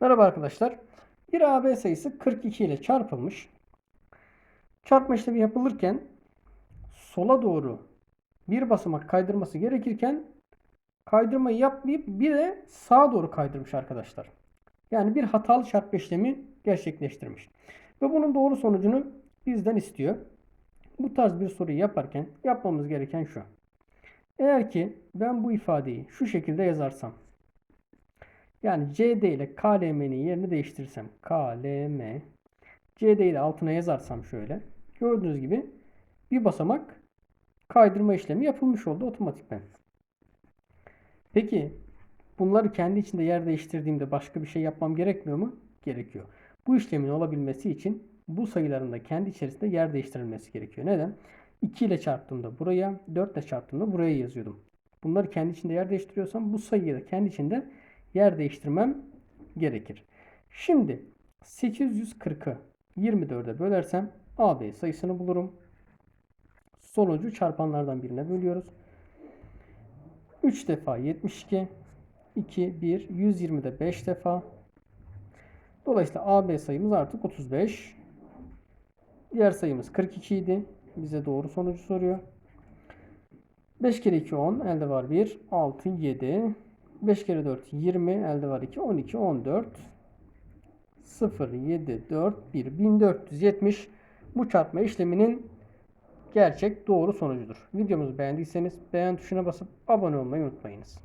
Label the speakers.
Speaker 1: Merhaba arkadaşlar. Bir AB sayısı 42 ile çarpılmış. Çarpma işlemi yapılırken sola doğru bir basamak kaydırması gerekirken kaydırmayı yapmayıp bir de sağa doğru kaydırmış arkadaşlar. Yani bir hatalı çarpma işlemi gerçekleştirmiş. Ve bunun doğru sonucunu bizden istiyor. Bu tarz bir soruyu yaparken yapmamız gereken şu. Eğer ki ben bu ifadeyi şu şekilde yazarsam yani CD ile KLM'nin yerini değiştirirsem KLM CD ile altına yazarsam şöyle gördüğünüz gibi bir basamak kaydırma işlemi yapılmış oldu otomatikman. Peki bunları kendi içinde yer değiştirdiğimde başka bir şey yapmam gerekmiyor mu? Gerekiyor. Bu işlemin olabilmesi için bu sayıların da kendi içerisinde yer değiştirilmesi gerekiyor. Neden? 2 ile çarptığımda buraya, 4 ile çarptığımda buraya yazıyordum. Bunları kendi içinde yer değiştiriyorsam bu sayıyı da kendi içinde yer değiştirmem gerekir. Şimdi 840'ı 24'e bölersem AB sayısını bulurum. Sonucu çarpanlardan birine bölüyoruz. 3 defa 72, 2, 1, 120'de 5 defa. Dolayısıyla AB sayımız artık 35. Diğer sayımız 42 idi. Bize doğru sonucu soruyor. 5 kere 2 10 elde var 1 6 7 5 kere 4 20 elde var 2 12 14 0 7 4 1 1470 bu çarpma işleminin gerçek doğru sonucudur. Videomuzu beğendiyseniz beğen tuşuna basıp abone olmayı unutmayınız.